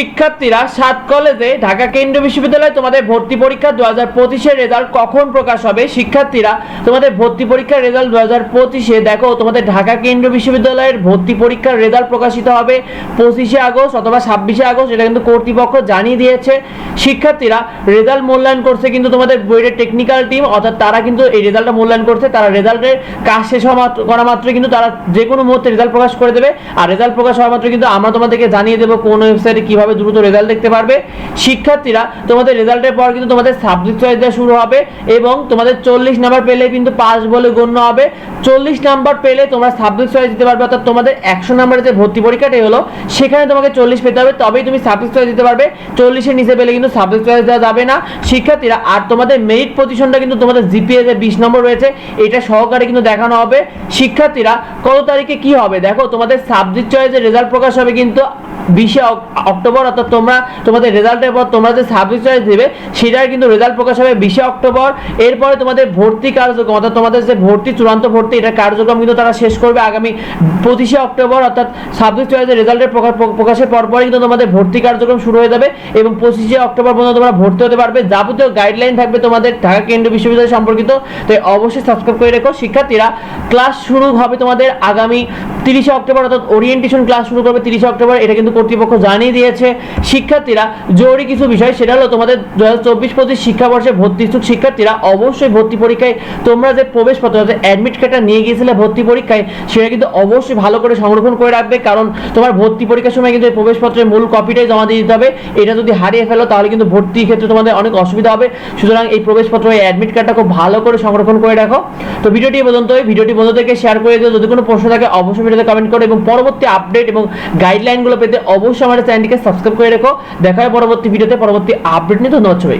শিক্ষার্থীরা সাত কলেজে ঢাকা কেন্দ্রীয় বিশ্ববিদ্যালয়ে তোমাদের ভর্তি পরীক্ষা দু হাজার পঁচিশের রেজাল্ট কখন প্রকাশ হবে? শিক্ষার্থীরা তোমাদের ভর্তি পরীক্ষার রেজাল্ট দু হাজার পঁচিশে। দেখো, তোমাদের ঢাকা কেন্দ্রীয় বিশ্ববিদ্যালয়ের ভর্তি পরীক্ষার রেজাল্ট প্রকাশিত হবে পঁচিশে আগস্ট অথবা ছাব্বিশে আগস্ট, এটা কিন্তু কর্তৃপক্ষ জানিয়ে দিয়েছে। শিক্ষার্থীরা রেজাল্ট মূল্যায়ন করছে কিন্তু তোমাদের বইয়ের টেকনিক্যাল টিম অর্থাৎ তারা কিন্তু এই রেজাল্টটা মূল্যায়ন করছে। তারা রেজাল্টের কাজ শেষ হওয়া করা মাত্র কিন্তু তারা যে কোনো মুহূর্তে রেজাল্ট প্রকাশ করে দেবে। আর রেজাল্ট প্রকাশ হওয়া মাত্র কিন্তু আমরা তোমাদেরকে জানিয়ে দেবো কোন ওয়েবসাইটে কীভাবে দ্রুত রেজাল্ট দেখতে পারবে। শিক্ষার্থীরা, তোমাদের রেজাল্টের পর কিন্তু তোমাদের সাবজেক্ট চয়েস দেওয়া শুরু হবে এবং তোমাদের চল্লিশ নাম্বার পেলে কিন্তু পাস বলে গণ্য হবে। চল্লিশ নাম্বার পেলে তোমরা সাবজেক্ট চয়েস দিতে পারবে, অর্থাৎ তোমাদের একশো নাম্বারের যে ভর্তি পরীক্ষাটাই হলো, সেখানে তোমাকে চল্লিশ পেতে হবে, তবেই তুমি সাবজেক্ট চয়েস দিতে পারবে। চল্লিশের নিচে পেলে কিন্তু সাবজেক্ট চয়েস দেওয়া যাবে না। শিক্ষার্থীরা, আর তোমাদের মেরিট পজিশনটা কিন্তু তোমাদের জিপিএ যে বিশ নম্বর রয়েছে, এটা সহকারে কিন্তু দেখানো হবে। শিক্ষার্থীরা, কত তারিখে কি হবে? দেখো, তোমাদের সাবজেক্ট চয়েসের রেজাল্ট প্রকাশ হবে কিন্তু বিশে অক- অক্টোবর, অর্থাৎ তোমরা তোমাদের রেজাল্টের পর তোমরা যে সাবজেক্ট চয়েস দেবে, সেটার কিন্তু রেজাল্ট প্রকাশ হবে বিশে অক্টোবর। এরপরে তোমাদের ভর্তি কার্যক্রম, অর্থাৎ তোমাদের যে ভর্তি, চূড়ান্ত ভর্তি, এটা কার্যক্রম কিন্তু তারা শেষ করবে আগামী পঁচিশে অক্টোবর, অর্থাৎ সাবজেক্ট চয়েসের রেজাল্টের প্রকাশ প্রকাশের পরপরই কিন্তু তোমাদের ভর্তি কার্যক্রম শুরু হয়ে যাবে এবং পঁচিশে অক্টোবর পর্যন্ত তোমরা ভর্তি হতে পারবে। যাবতীয় গাইডলাইন থাকবে তোমাদের ঢাকা কেন্দ্রীয় বিশ্ববিদ্যালয় সম্পর্কিত। তাই অবশ্যই সাবস্ক্রাইব করে রেখো। শিক্ষার্থীরা ক্লাস শুরু হবে তোমাদের আগামী তিরিশে অক্টোবর, অর্থাৎ ওরিয়েন্টেশন ক্লাস শুরু করবে তিরিশে অক্টোবর। এটা কিন্তু কর্তৃপক্ষ জানিয়ে দিয়েছে, শিক্ষার্থীরা, জরুরি কিছু বিষয়, সেটা হলো তোমাদের দু হাজার চব্বিশ পঁচিশ শিক্ষাবর্ষে ভর্তি ইচ্ছুক শিক্ষার্থীরা অবশ্যই ভর্তি পরীক্ষায়, তোমরা যে প্রবেশপত্র, অর্থাৎ অ্যাডমিট কার্ডটা নিয়ে গিয়েছিলে ভর্তি পরীক্ষায়, সেটা কিন্তু অবশ্যই ভালো করে সংরক্ষণ করে রাখবে, কারণ তোমার ভর্তি পরীক্ষার সময় কিন্তু এই প্রবেশপত্রের মূল কপিটাই জমা দিয়ে দিতে হবে, এটা যদি হারিয়ে ফেলো, তাহলে কিন্তু ভর্তির ক্ষেত্রে তোমাদের অনেক অসুবিধা হবে, সুতরাং এই প্রবেশপত্র, এই অ্যাডমিট কার্ডটা খুব ভালো করে সংরক্ষণ করে রাখো। তো ভিডিওটি পর্যন্ত ভিডিওটি বন্ধুদেরকে শেয়ার করে দিও, যদি কোনো প্রশ্ন থাকে, অবশ্যই ভিডিওতে কমেন্ট করো, এবং পরবর্তী আপডেট এবং গাইডলাইনগুলো পেতে অবশ্যই আমাদের চ্যানেলটিকে সাবস্ক্রাইব করে রেখো। দেখা হয় পরবর্তী ভিডিওতে পরবর্তী আপডেট নিয়ে ধন্যবাদ সবাইকে।